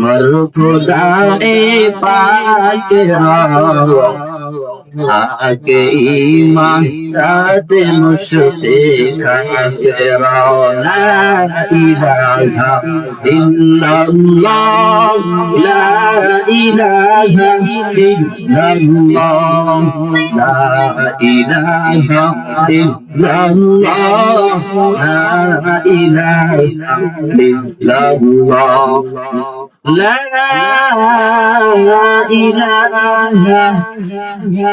मर खुदाए पाके আগে ইমান রাতে মুসতে খাতে রানা ইলাহা ইল্লাল্লাহ লা ইলাহা ইল্লাল্লাহ, লা ইলাহা ইল্লাল্লাহ, লা ইলাহা ইল্লাল্লাহ, লা ইলাহা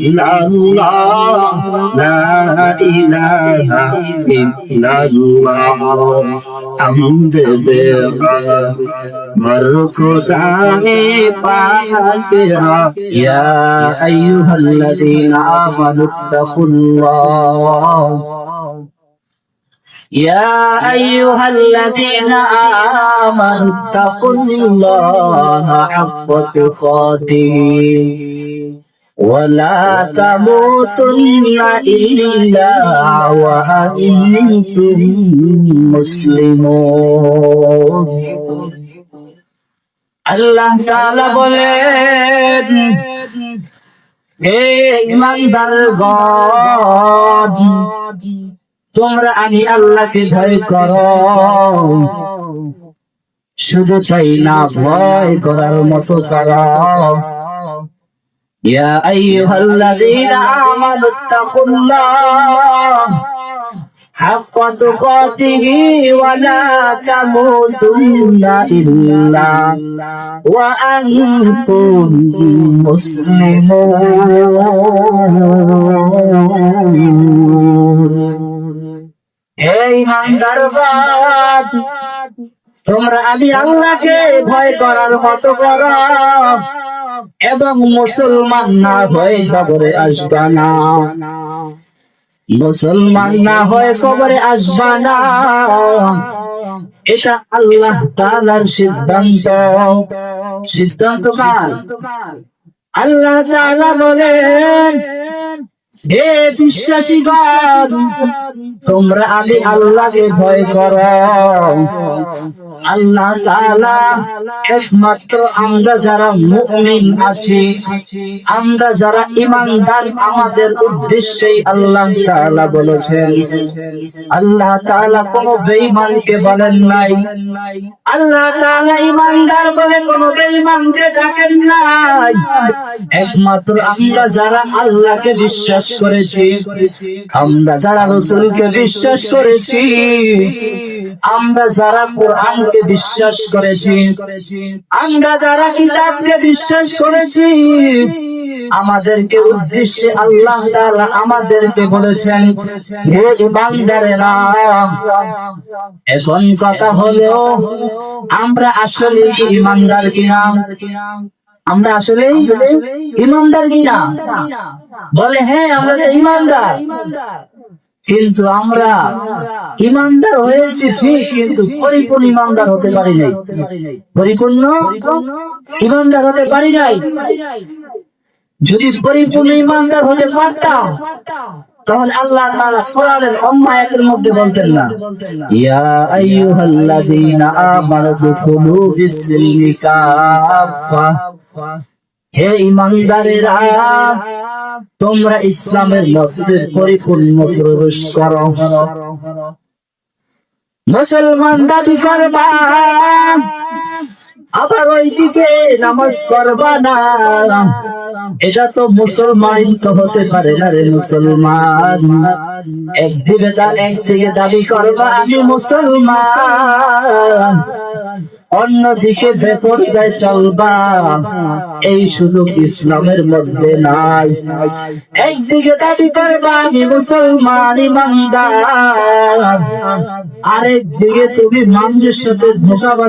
إلا الله لا إله إلا الله لا إله إلا الله حمد بغير مر خدائے پاک يا أيها الذين آمنوا اتقوا الله يا أيها الذين آمنوا اتقوا الله حق تقاته ولا تموتن إلا وأنتم مسلمون আল্লাহ তাআলা বলেন হে ইমানদার গদ তোমরা আমি আল্লাহকে ভয় করো শুধু তাই না ভয় করার মতো করো يا أيها الذين آمنوا اتقوا الله حق تقاته ولا تموتن إلا وأنتم مسلمون এই মান্দারবাদ তোমরা আমি আল্লাহকে ভয় করার মতো করো এবং মুসলমান না হয়ে কবরে আসবা না। মুসলমান না হয়ে কবরে আসবা না। এটা আল্লাহ তালার সিদ্ধান্ত। সিদ্ধান্ত কাল আল্লাহ তাআলা বলেন হে বিশ্বাসীগণ তোমরা আমি আল্লাহকে ভয় করো। আল্লাহ একমাত্র আমরা যারা মুমিন আছি, আমরা যারা ইমানদার আমাদের উদ্দেশ্যেই আল্লাহ তাআলা বলেছেন। আল্লাহ তাআলা কোন বেঈমানকে বলেন নাই। আল্লাহ তাআলা ইমানদার বলে কোন বেঈমানকে ডাকেন নাই। একমাত্র আমরা যারা আল্লাহকে বিশ্বাস করেছি। আমরা যারা রসুলকে বিশ্বাস করেছি, আমরা যারা কোরআনকে বিশ্বাস করেছি, আমরা যারা কিতাবকে বিশ্বাস করেছি, আমাদেরকে উদ্দেশ্যে আল্লাহ তাআলা আমাদেরকে বলেছেন, হে বান্দারেরা, এখন কথা হলো, আমরা আসলে ইমানদার কিনা? আমরা আসলে ইমানদার কিনা বলে হ্যাঁ আমরা যে ইমানদার। কিন্তু আমরা ইমানদার হয়েছি, ঠিক, কিন্তু পরিপূর্ণ ইমানদার হতে পারি নাই। পরিপূর্ণ ইমানদার হতে পারি নাই। যদি পরিপূর্ণ ইমানদার হতে পারতাম, তাহলে আল্লাহ তাআলা মধ্যে বলতেন না, ইয়া আইয়ুহাল্লাযীনা হে ইমানদারেরা, তোমরা ইসলামের মধ্যে পরিপূর্ণ প্রবেশ করো। মুসলমান দাবি করবা, আবার ওইদিকে নামাজ পড়বা না। এটা তো মুসলমান তো হতে পারে না রে মুসলমান। একদিকে একদিকে দাবি করবা, আমি মুসলমান। অন্যদিকে বেপরদায় চলবা। এই সুযোগ ইসলামের মধ্যে নাই। একদিকে দাবি করবা, আমি মুসলমান ইমানদার। আরেক দিকে তুমি মানুষের সাথে ধোকাবাজি